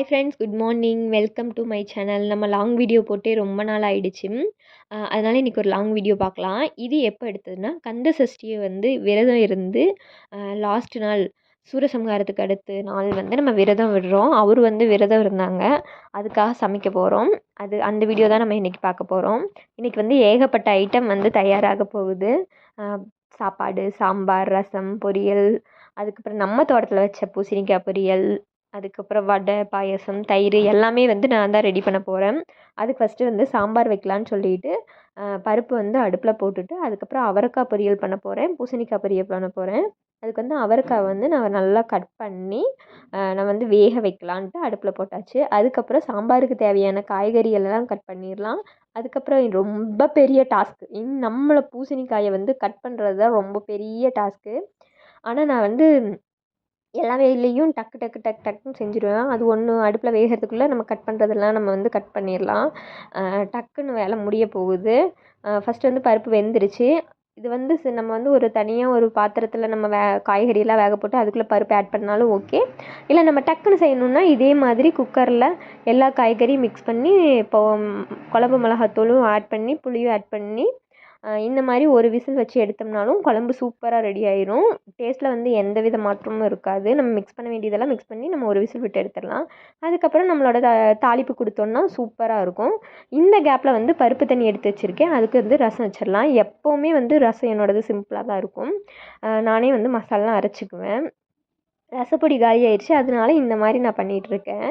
Hi friends good morning welcome to my channel நம்ம long video போட்டே ரொம்ப நாள் ஆயிடுச்சு. அதனால் இன்றைக்கி ஒரு லாங் வீடியோ பார்க்கலாம். இது எப்போ எடுத்ததுன்னா கந்த சஷ்டியை வந்து விரதம் இருந்து லாஸ்ட் நாள் சூரசம்ஹாரத்துக்கு அடுத்த நாள் வந்து நம்ம விரதம் விடுறோம். அவர் வந்து விரதம் இருந்தாங்க. அதுக்காக சமைக்க போகிறோம் அது அந்த வீடியோ தான் நம்ம இன்றைக்கி பார்க்க போகிறோம் இன்றைக்கி வந்து ஏகப்பட்ட ஐட்டம் வந்து தயாராக போகுது. சாப்பாடு சாம்பார் ரசம் பொரியல் அதுக்கப்புறம் நம்ம தோட்டத்தில் வச்ச பூசணிக்காய் பொரியல் அதுக்கப்புறம் வடை பாயசம் தயிர் எல்லாமே வந்து நான் தான் ரெடி பண்ண போகிறேன் அதுக்கு ஃபஸ்ட்டு வந்து சாம்பார் வைக்கலான்னு சொல்லிட்டு பருப்பு வந்து அடுப்பில் போட்டுட்டு அதுக்கப்புறம் அவரைக்காய் பொரியல் பண்ண போகிறேன் பூசணிக்காய் பொரியல் பண்ண போகிறேன் அதுக்கு வந்து அவரைக்காய் வந்து நான் நல்லா கட் பண்ணி நான் வந்து வேக வைக்கலான்ட்டு அடுப்பில் போட்டாச்சு. அதுக்கப்புறம் சாம்பாருக்கு தேவையான காய்கறி எல்லாம் கட் பண்ணிடலாம். அதுக்கப்புறம் ரொம்ப பெரிய டாஸ்க்கு இன் நம்மளை பூசணிக்காயை வந்து கட் பண்ணுறது தான் ரொம்ப பெரிய டாஸ்க்கு ஆனால் நான் வந்து எல்லா வேலையும் டக்கு டக்கு டக் டக்குன்னு செஞ்சுருவேன். அது ஒன்று அடுப்பில் வேகிறதுக்குள்ளே நம்ம கட் பண்ணுறதெல்லாம் நம்ம வந்து கட் பண்ணிடலாம் டக்குன்னு வேலை முடிய போகுது. ஃபஸ்ட்டு வந்து பருப்பு வெந்துருச்சு. இது வந்து சி- நம்ம வந்து ஒரு தனியாக ஒரு பாத்திரத்தில் நம்ம வே காய்கறியெல்லாம் வேக போட்டு அதுக்குள்ளே பருப்பு ஆட் பண்ணாலும் ஓகே இல்லை நம்ம டக்குன்னு செய்யணுன்னா இதே மாதிரி குக்கரில் எல்லா காய்கறியும் மிக்ஸ் பண்ணி இப்போ குழம்பு மிளகாத்தூளும் ஆட் பண்ணி புளியும் ஆட் பண்ணி இந்த மாதிரி ஒரு விசில் வச்சு எடுத்தோம்னாலும் குழம்பு சூப்பராக ரெடி ஆயிரும். டேஸ்ட்டில் வந்து எந்த வித மாற்றமும் இருக்காது. நம்ம மிக்ஸ் பண்ண வேண்டியதெல்லாம் மிக்ஸ் பண்ணி நம்ம ஒரு விசில் விட்டு எடுத்துடலாம். அதுக்கப்புறம் நம்மளோட தாளிப்பு கொடுத்தோன்னா சூப்பராக இருக்கும். இந்த கேப்பில் வந்து பருப்பு தண்ணி எடுத்து வச்சுருக்கேன். அதுக்கு வந்து ரசம் வச்சிடலாம். எப்போவுமே வந்து ரசம் என்னோடது சிம்பிளாக தான் இருக்கும். நானே வந்து மசாலாம் அரைச்சிக்குவேன். ரசப்பொடி காலி ஆயிடுச்சு அதனால இந்த மாதிரி நான் பண்ணிகிட்ருக்கேன்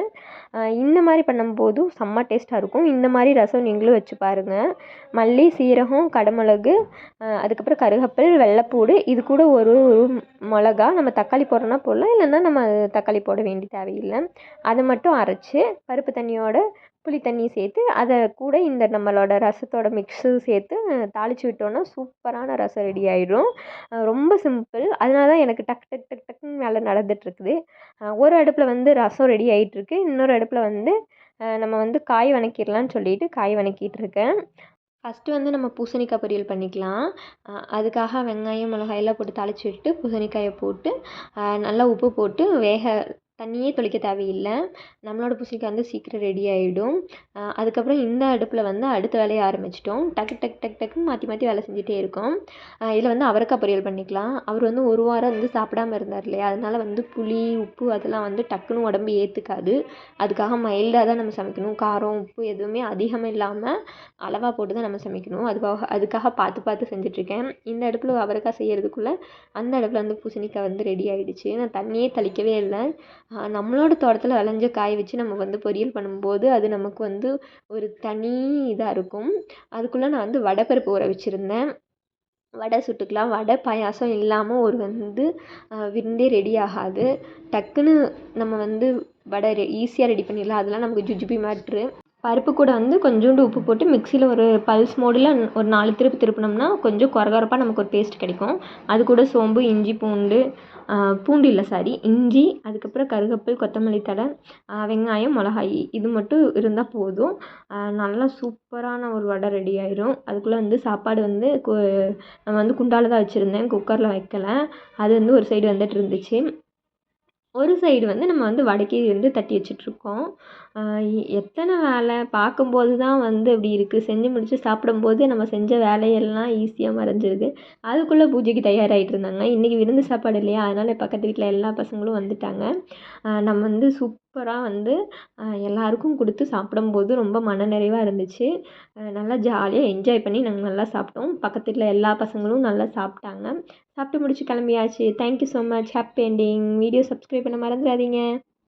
இந்த மாதிரி பண்ணும்போதும் செம்ம டேஸ்ட்டாக இருக்கும். இந்த மாதிரி ரசம் நீங்களும் வச்சு பாருங்கள் மல்லி சீரகம் கடமிளகு அதுக்கப்புறம் கருகப்பில் வெள்ளைப்பூடு இது கூட ஒரு ஒரு மிளகா. நம்ம தக்காளி போடுறோன்னா போடலாம். இல்லைன்னா நம்ம தக்காளி போட வேண்டிய தேவையில்லை. அதை மட்டும் அரைச்சி பருப்பு தண்ணியோட புளி தண்ணி சேர்த்து அதை கூட இந்த நம்மளோட ரசத்தோட மிக்ஸு சேர்த்து தாளித்து விட்டோன்னா சூப்பரான ரசம் ரெடி ஆகிடும் ரொம்ப சிம்பிள் அதனால தான் எனக்கு டக் டக் டக் டக்குன்னு வேலை நடந்துட்டுருக்குது. ஒரு அடுப்பில் வந்து ரசம் ரெடி ஆகிட்டுருக்கு இன்னொரு அடுப்பில் வந்து நம்ம வந்து காய் வணக்கிடலான்னு சொல்லிட்டு காய் வணக்கிட்டு இருக்கேன் ஃபஸ்ட்டு வந்து நம்ம பூசணிக்காய் பொரியல் பண்ணிக்கலாம். அதுக்காக வெங்காயம் மிளகாயெல்லாம் போட்டு தாளித்து விட்டு பூசணிக்காயை போட்டு நல்லா உப்பு போட்டு வேக தண்ணியே தெளிக்க தேவையில்லை. நம்மளோட பூசணிக்காய் வந்து சீக்கிரம் ரெடி ஆகிடும் அதுக்கப்புறம் இந்த அடுப்பில் வந்து அடுத்த வேலையை ஆரம்பிச்சிட்டோம். டக்கு டக் டக் டக்குன்னு மாற்றி மாற்றி வேலை செஞ்சுட்டே இருக்கோம். இதில் வந்து அவரைக்காய் பொரியல் பண்ணிக்கலாம். அவர் வந்து ஒரு வாரம் வந்து சாப்பிடாம இருந்தார் இல்லையா? அதனால் வந்து புளி உப்பு அதெல்லாம் வந்து டக்குன்னு உடம்பு ஏற்றுக்காது அதுக்காக மைல்டாக தான் நம்ம சமைக்கணும். காரம் உப்பு எதுவுமே அதிகமாக இல்லாமல் அளவாக போட்டு தான் நம்ம சமைக்கணும். அதுக்காக அதுக்காக பார்த்து பார்த்து செஞ்சுட்ருக்கேன். இந்த அடுப்பில் அவரைக்காய் செய்கிறதுக்குள்ளே அந்த அடுப்பில் வந்து பூசணிக்காய் வந்து ரெடி ஆகிடுச்சு நான் தண்ணியே தளிக்கவே இல்லை. நம்மளோட தோட்டத்தில் விளைஞ்ச காய் வச்சு நம்ம வந்து பொரியல் பண்ணும்போது அது நமக்கு வந்து ஒரு தனி இதாக இருக்கும். அதுக்குள்ளே நான் வந்து வடைப்பருப்பு ஊற வச்சுருந்தேன். வடை சுட்டுக்கலாம். வடை பாயாசம் இல்லாமல் ஒரு வந்து விருந்தே ரெடி ஆகாது. டக்குன்னு நம்ம வந்து வடை ரெ ஈஸியாக ரெடி பண்ணிடலாம். அதெல்லாம் நமக்கு ஜுஜுபி மேட்ரு பருப்பு கூட வந்து கொஞ்சோண்டு உப்பு போட்டு மிக்சியில் ஒரு பல்ஸ் மோடில் ஒரு நாலு திருப்பு திருப்பினோம்னா கொஞ்சம் கொரகொரப்பாக நமக்கு ஒரு பேஸ்ட் கிடைக்கும். அது கூட சோம்பு இஞ்சி பூண்டு பூண்டு இல்லை சாரி இஞ்சி அதுக்கப்புறம் கருவேப்பில் கொத்தமல்லி தழை வெங்காயம் மிளகாய் இது மட்டும் இருந்தால் போதும். நல்லா சூப்பரான ஒரு வடை ரெடி ஆயிரும். அதுக்குள்ளே வந்து சாப்பாடு வந்து கு நம்ம வந்து குண்டால தான் வச்சுருந்தேன். குக்கரில் வைக்கலை. அது வந்து ஒரு சைடு வந்துட்டு இருந்துச்சு. ஒரு சைடு வந்து நம்ம வந்து வடக்கி வந்து தட்டி வச்சிட்ருக்கோம் எத்தனை வேலை? பார்க்கும்போது தான் வந்து இப்படி இருக்குது செஞ்சு முடித்து சாப்பிடும்போது நம்ம செஞ்ச வேலையெல்லாம் ஈஸியாக மறைஞ்சிருது. அதுக்குள்ளே பூஜைக்கு தயாராகிட்டு இருந்தாங்க. இன்றைக்கி விருந்து சாப்பாடு இல்லையா? அதனால் பக்கத்து வீட்டில் எல்லா பசங்களும் வந்துட்டாங்க. நம்ம வந்து சூப்பராக வந்து எல்லாருக்கும் கொடுத்து சாப்பிடும்போது ரொம்ப மனநிறைவாக இருந்துச்சு. நல்லா ஜாலியாக என்ஜாய் பண்ணி நாங்கள் நல்லா சாப்பிட்டோம். பக்கத்து வீட்டில் எல்லா பசங்களும் நல்லா சாப்பிட்டாங்க. சாப்பிட்டு முடிச்சு கிளம்பியாச்சு. Thank you so much happy ending video subscribe பண்ண மறந்துடாதீங்க